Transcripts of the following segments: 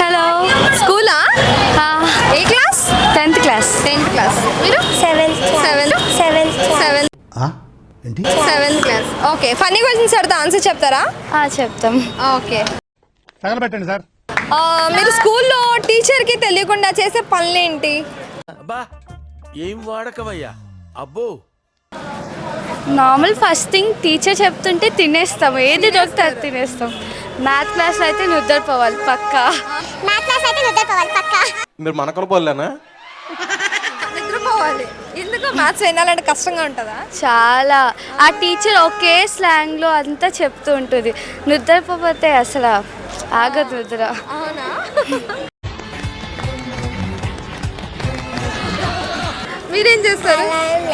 Hello స్కూలా ఏ class tenth class tenth class మీరు? Seven seventh seven ఏంటి? Seventh class okay funny questions అడితే answer చెప్తారా? చెప్తాం. ఓకే తగలబెట్టండి సార్. మీరు స్కూల్లో టీచర్కి తెలియకుండా చేసే పనులేంటి? అబ్బా ఏం వాడకవయ్యా? అబ్బో. నార్మల్ ఫస్ట్ థింగ్ టీచర్ చెప్తుంటే తినేస్తాం. ఏది దొరికితే అది తినేస్తాం. మ్యాథ్ క్లాస్లో అయితే నిద్రపోవాలి పక్కా. మ్యాథ్ క్లాస్ అయితే నిద్రపోవాలి పక్కా. మీరు మనకల పోలేనా? నిద్రపోవాలి. ఎందుకు? మ్యాథ్స్ వినాలంటే కష్టంగా ఉంటుందా? చాలా. ఆ టీచర్ ఒకే స్లాంగ్లో అంతా చెప్తూ ఉంటుంది. నిద్రపోతే అసలు ఆగదు నిద్ర. అవునా? మీరేం చేస్తారు?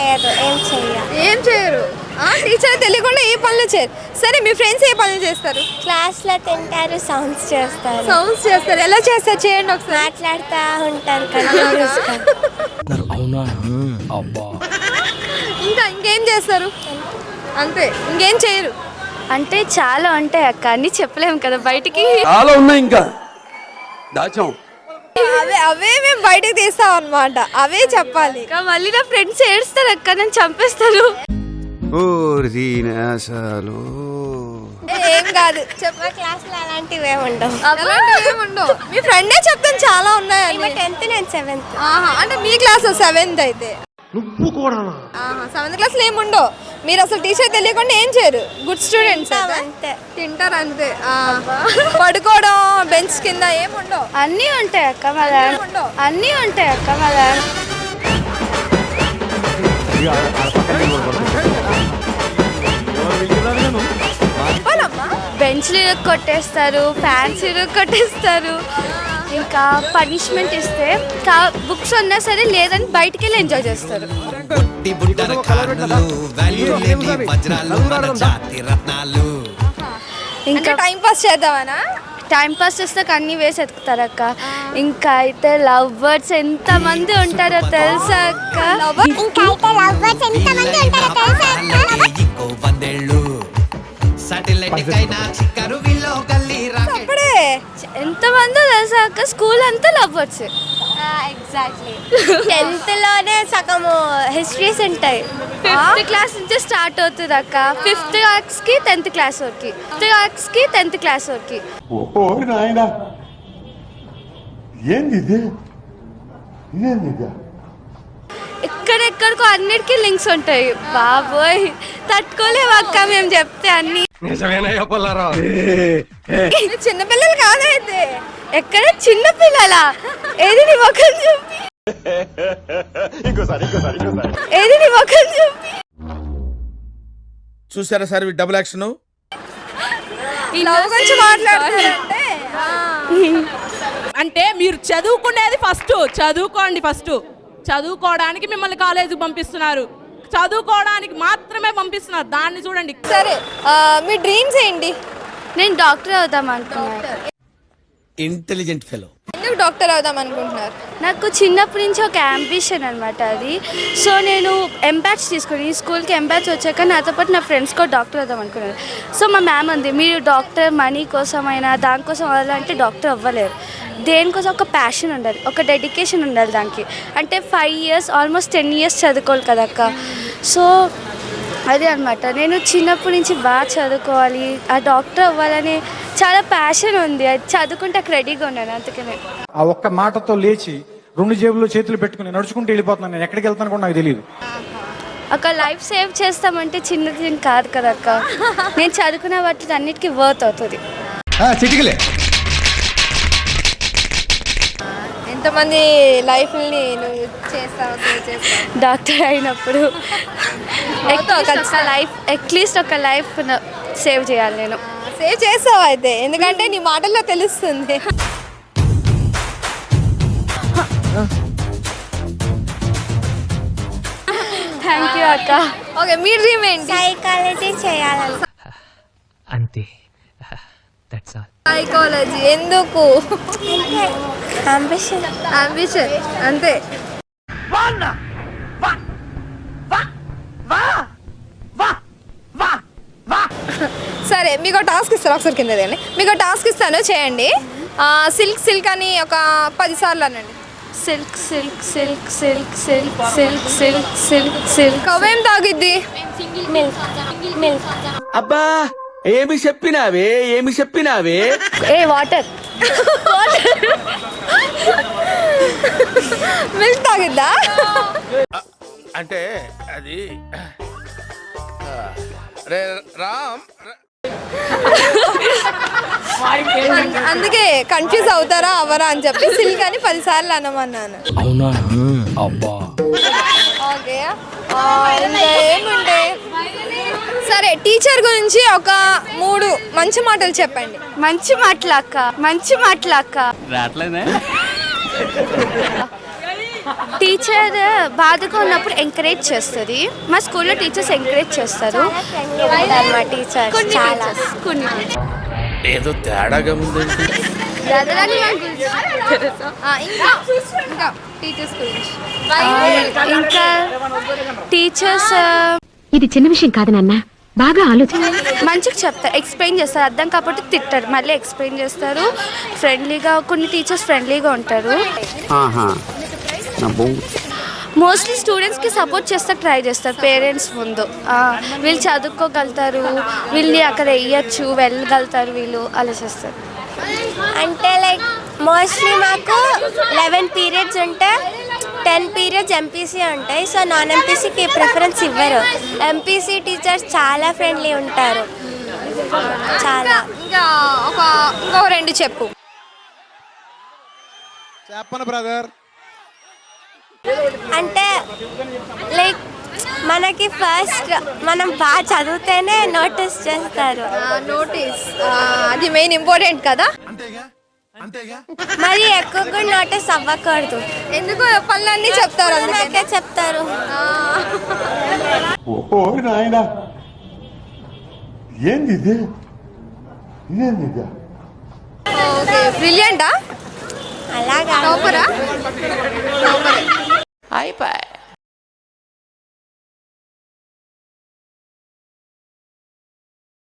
లేదు ఏం చెయ్య. ఏం చేయరు? టీచర్ తెలియకుండా ఏ పనులు చేయరు సరే మీ ఫ్రెండ్స్ ఏ పనులు చేస్తారు? క్లాస్లో తింటారు సౌండ్స్ చేస్తారు. సౌండ్స్ చేస్తారు. ఎలా చేస్తారు? చేయండి ఒకసారి. మాట్లాడుతూ ఉంటారు కంటిన్యూస్గా ఇంకా ఇంకేం చేస్తారు? అంతే. ఇంకేం చేయరు. అంటే చాలా ఉంటాయి అక్క. అన్నీ చెప్పలేము కదా బయటికి. చాలా ఉన్నాయి ఇంకా. దాచాం. అవే అవే మేము బయటకు తీస్తాం అనమాట అవే చెప్పాలి. ఇంకా మళ్ళీ నా ఫ్రెండ్స్ ఏడుస్తారు అక్క. నన్ను చంపేస్తారు. అసలు ఏం కాదు. చెప్ప. మా క్లాస్లో అలాంటివి ఏమి ఉండవు. అలాంటివి ఏమి ఉండవు. మీ ఫ్రెండే చెప్తాను చాలా ఉన్నాయని టెన్త్ నేను సెవెంత్. ఆహా, అంటే మీ క్లాస్ సెవెంత్ అయితే. నువ్వు కూడా సెవెంత్ క్లాస్లో ఏమి ఉండవు. మీరు అసలు టీచర్ తెలియకుండా ఏం చేయరు. గుడ్ స్టూడెంట్స్ అంతే. తింటారు అంతే. పడుకోవడం బెంచ్ కింద ఏమి ఉండవు. అన్నీ ఉంటాయి అక్క మా దాంట్లో ఉండవు. అన్నీ ఉంటాయి అక్క మా దాంట్లో చెప్పాలమ్మా బెంచ్లు కొట్టేస్తారు ఫ్యాన్స్ ఇరుగు కొట్టేస్తారు. ఇంకా పనిష్మెంట్ ఇస్తే కా బుక్స్ ఉన్నా సరే లేదని బయటికి వెళ్ళి ఎంజాయ్ చేస్తారు. ఇంకా టైం పాస్ చేద్దామనా? టైం పాస్ చేస్తే అన్ని వేసి ఎత్తుకుతారు అక్క. ఇంకా అయితే లవ్ బర్డ్స్ ఎంత మంది ఉంటారో తెలుసా అక్క? ఇంకా అయితే లవ్వర్స్ ఎంతమంది ఉంటారో తెలుసా ఎంత మందో తెలుసా అక్క? స్కూల్ అంతా లవ్ బర్డ్స్ ఎగ్జాక్ట్లీ టెన్త్ లోనే సగము హిస్టరీస్ ఉంటాయి. ఫిఫ్త్ క్లాస్ నుంచి స్టార్ట్ అవుతుంది అక్క. ఫిఫ్త్ క్లాస్కి టెన్త్ క్లాస్ వరకు. ఫిఫ్త్ క్లాస్కి టెన్త్ క్లాస్ వరకు. ఓ నాయన. ఏంది ఇది? ఇదేంది ఇది? ఎక్కడెక్కడికో అన్నిటికీ లింక్స్ ఉంటాయి. బాబోయ్. తట్టుకోలేము అక్క మేము చెప్తే అన్ని. చిన్నపిల్లలు కాదైతే. ఎక్కడ చిన్న పిల్లల? ఏది నీ ముఖం చూపి? ఇంకోసారి ఇంకోసారి ఇంకోసారి. ఏది నీ ముఖం చూపి? చూసారా సార్ డబుల్ యాక్షన్? లవ్ గురించి మాట్లాడుతున్నారంటే ఆ. అంటే మీరు చదువుకునేది ఫస్ట్ చదువుకోండి ఫస్ట్. చదువుకోవడానికి మిమ్మల్ని కాలేజీకి పంపిస్తున్నారు. చదువుకోవడానికి మాత్రమే పంపిస్తున్నారు. దాన్ని చూడండి. సరే మీ డ్రీమ్స్ ఏంటి? నేను డాక్టర్ అవుదాం అనుకున్నాను. Intelligent fellow. ఎందుకు డాక్టర్ అవుదాం అనుకుంటున్నారు? నాకు చిన్నప్పటి నుంచి ఒక అంబిషన్ అనమాట అది. సో నేను ఎంబ్యాచ్ తీసుకుని ఈ స్కూల్కి ఎంబ్యాచ్ వచ్చాక నాతో పాటు నా ఫ్రెండ్స్ కూడా డాక్టర్ అవుదాం అనుకున్నాను. సో మా మ్యామ్ అంది మీరు డాక్టర్ మనీ కోసమైనా దానికోసం అవ్వాలంటే డాక్టర్ అవ్వలేరు. దేనికోసం ఒక ప్యాషన్ ఉండాలి ఒక డెడికేషన్ ఉండాలి దానికి. అంటే five years almost ten years చదువుకోవాలి కదా అక్క. సో అదే అనమాట నేను చిన్నప్పటి నుంచి బాగా చదువుకోవాలి. ఆ డాక్టర్ అవ్వాలని చాలా ప్యాషన్ ఉంది. అది చదువుకుంటే అక్కడ రెడీగా ఉన్నాను అందుకనే ఆ ఒక్క మాటతో లేచి రెండు జేబుల్లో చేతులు పెట్టుకుని నడుచుకుంటూ వెళ్ళిపోతున్నాను నేను. ఎక్కడికి వెళ్తాను కూడా నాకు తెలియదు ఒక లైఫ్ సేవ్ చేస్తామంటే చిన్నది ఏం కాదు కదా అక్క. నేను చదువుకున్న వాటికి అన్నిటికీ వర్త్ అవుతుంది చిటికలే. ఎంతమంది లైఫ్ని నువ్వు చేస్తావు save చేస్తావు? డాక్టర్ అయినప్పుడు. లైఫ్ అట్లీస్ట్ ఒక లైఫ్ సేవ్ చేయాలి నేను. సేవ్ చేస్తావు అయితే ఎందుకంటే నీ మాటల్లో తెలుస్తుంది. థ్యాంక్ యూ అక్క. ఓకే మీ డ్రీమ్ ఏంటి? సైకాలజీ చేయాలని. అంతే. దట్స్ ఆల్ సైకాలజీ ఎందుకు? అంబిషన్ అంబిషన్ అంతే. సరే మీకు టాస్క్ ఇస్తాను. ఒకసారి కింద దిగండి. మీకు టాస్క్ ఇస్తాను. చేయండి. ఆ, సిల్క్ సిల్క్ అని ఒక పది సార్లు అనండి. Silk silk silk silk silk silk silk silk silk. కవేం తాగిద్ది? అబ్బా ఏమి చెప్పినావే? ఏమి చెప్పినావే? ఏ వాటర్. మిల్క్ తాగిద్దా? అంటే అది రామ్ అందుకే కన్ఫ్యూజ్ అవుతారా అవరా అని చెప్పి సిల్క్ అని పది సార్లు అనమన్నాను. అవునా? అబ్బా. ఓకే. ఏముండే? సరే టీచర్ గురించి ఒక మూడు మంచి మాటలు చెప్పండి. మంచి మాటలక్క మంచి మాటలక్క రావట్లేదే? టీచర్ బాధగా ఉన్నప్పుడు ఎంకరేజ్ చేస్తుంది. మా స్కూల్లో టీచర్స్ ఎంకరేజ్ చేస్తారు. మా టీచర్స్ కొన్ని చాలా. teachers, కొన్ని. ఏదో తేడాగా ఇంకా ఇంకా టీచర్స్ గురించి. ఇంకా టీచర్స్ ఇది చిన్న విషయం కాదు నాన్న. బాగా ఆలోచన మంచిగా చెప్తారు. ఎక్స్ప్లెయిన్ చేస్తారు. అర్థం కాకపోతే తిట్టారు. మళ్ళీ ఎక్స్ప్లెయిన్ చేస్తారు. ఫ్రెండ్లీగా కొన్ని టీచర్స్ ఫ్రెండ్లీగా ఉంటారు. మోస్ట్లీ స్టూడెంట్స్కి సపోర్ట్ చేస్తే ట్రై చేస్తారు. పేరెంట్స్ ముందు. వీళ్ళు చదువుకోగలుగుతారు. వీళ్ళని అక్కడ వేయచ్చు వెళ్ళగలుగుతారు వీళ్ళు. అలా చేస్తారు. అంటే లైక్ మోస్ట్లీ మాకు లెవెన్ పీరియడ్స్ ఉంటే టెన్ పీరియడ్స్ ఎంపీసీ ఉంటాయి. సో నాన్ ఎంపీసీకి ప్రిఫరెన్స్ ఇవ్వరు. ఎంపీసీ టీచర్స్ చాలా ఫ్రెండ్లీ ఉంటారు. చాలా. ఇంకా ఒక ఇంకో రెండు చెప్పు. చెప్పను బ్రదర్ అంటే లైక్ మనకి ఫస్ట్ మనం బాగా చదివితేనే నోటీస్ చేస్తారు. నోటీస్ అది మెయిన్ ఇంపార్టెంట్ కదా? మరి ఎక్కువ కూడా నోటీస్ అవ్వకూడదు. ఎందుకు పనులన్నీ చెప్తారు అందుకే. చెప్తారు. ఓ నాయనా. ఏంది ఓకే బ్రిలియంటా అలాగా. టాపరా Aí, pai,